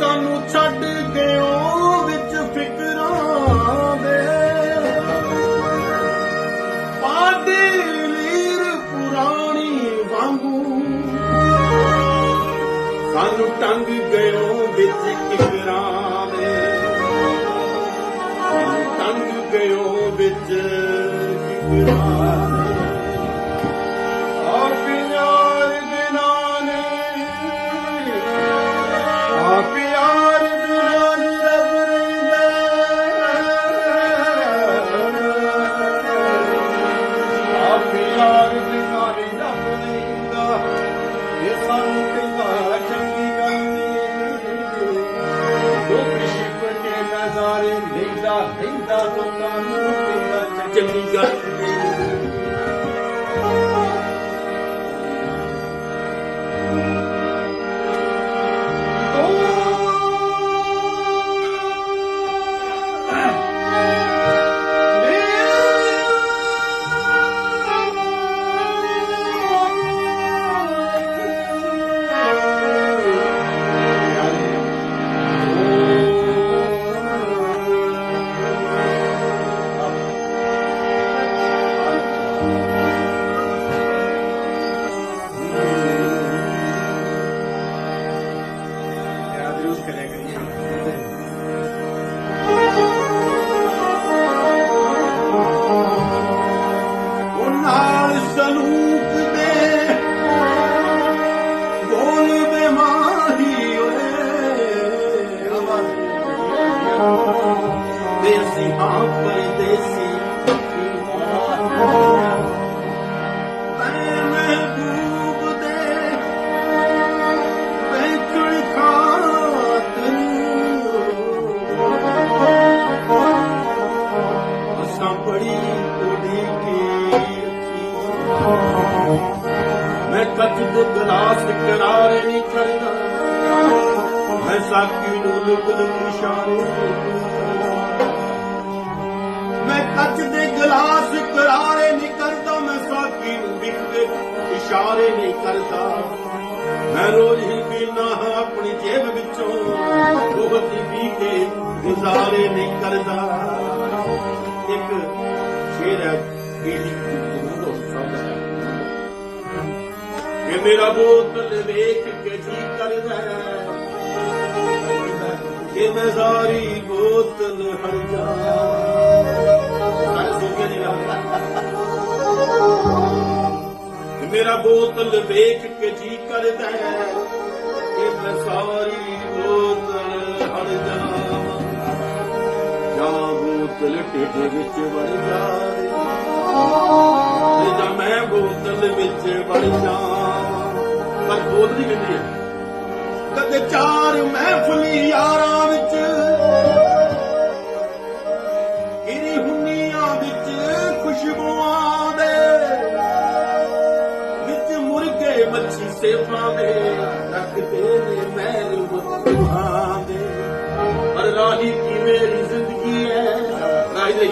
ਸਾਨੂੰ ਛੱਡ ਗਿਓ ਵਿੱਚ ਫਿਕਰਾਂ ਦੇ। ਪਾਦੀ ਲੀਰ ਪੁਰਾਣੀ ਵਾਂਗੂ ਸਾਨੂੰ ਟੰਗ ਗਿਓ ਵਿੱਚ ਕਿਕਰਾਂ ਦੇ। ਟੰਗ ਗਇਓ ਵਿੱਚ ਕਿਕਰਾਂ ਚੰਗੀ ਗੱਲ ਮੈਂ ਮਹਿਬੂਬ ਅਸਾਂ ਬੜੀ ਮੈਂ ਕੱਚ ਦੇ ਗਲਾਸ ਕਰਾਰੇ ਨਹੀਂ ਕਰਦਾ ਮੈਂ ਸਾਕੀ ਨੂੰ ਲੁਕ ਲੁਕ ਇਸ਼ਾਰੇ ਕੱਚ ਦੇ ਗਲਾਸ ਕਰਾਰੇ ਨਹੀਂ ਕਰਦਾ ਮੈਂ ਸਾਕੀ ਨੂੰ ਇਸ਼ਾਰੇ ਨਹੀਂ ਕਰਦਾ। ਮੈਂ ਰੋਜ਼ ਹੀ ਪੀਣਾ ਹਾਂ ਆਪਣੀ ਜੇਬ ਵਿੱਚੋਂ ਬਹੁਤ ਹੀ ਪੀ ਕੇ ਗੁਜ਼ਾਰੇ ਨਹੀਂ ਕਰਦਾ। ਇੱਕ ਸ਼ੇਰ ਹੈ, ਇਹਦੀ ਗੁਰੂ ਦਾ ਇਹ ਮੇਰਾ ਬੋਤਲ ਵੇਖ ਕੇ ਜੀ ਕਰਦਾ ਕਿ ਮੈਂ ਸਾਰੀ ਬੋਤਲ ਹਰ ਜਾ ਮੇਰਾ ਬੋਤਲ ਵੇਖ ਕੇ ਜੀ ਕਰਦਾ ਹੈ ਕਿ ਮੈਂ ਸਾਰੀ ਬੋਤਲ ਹਰ ਜਾਵਾਂ। ਜਾਂ ਬੋਤਲ ਢਿੱਡ ਵਿੱਚ ਵੜ ਜਾਵੇ ਤੇ ਜਾਂ ਮੈਂ ਬੋਤਲ ਵਿੱਚ ਵੜ ਜਾਵਾਂ। ਪਰ ਬੋਤਲ ਹੀ ਹੈ? ਕਦੇ ਚਾਰ ਮਹਿਫਲੀ ਯਾਰਾਂ सेवामे रखते मैल पर राही की मेरी जिंदगी है राही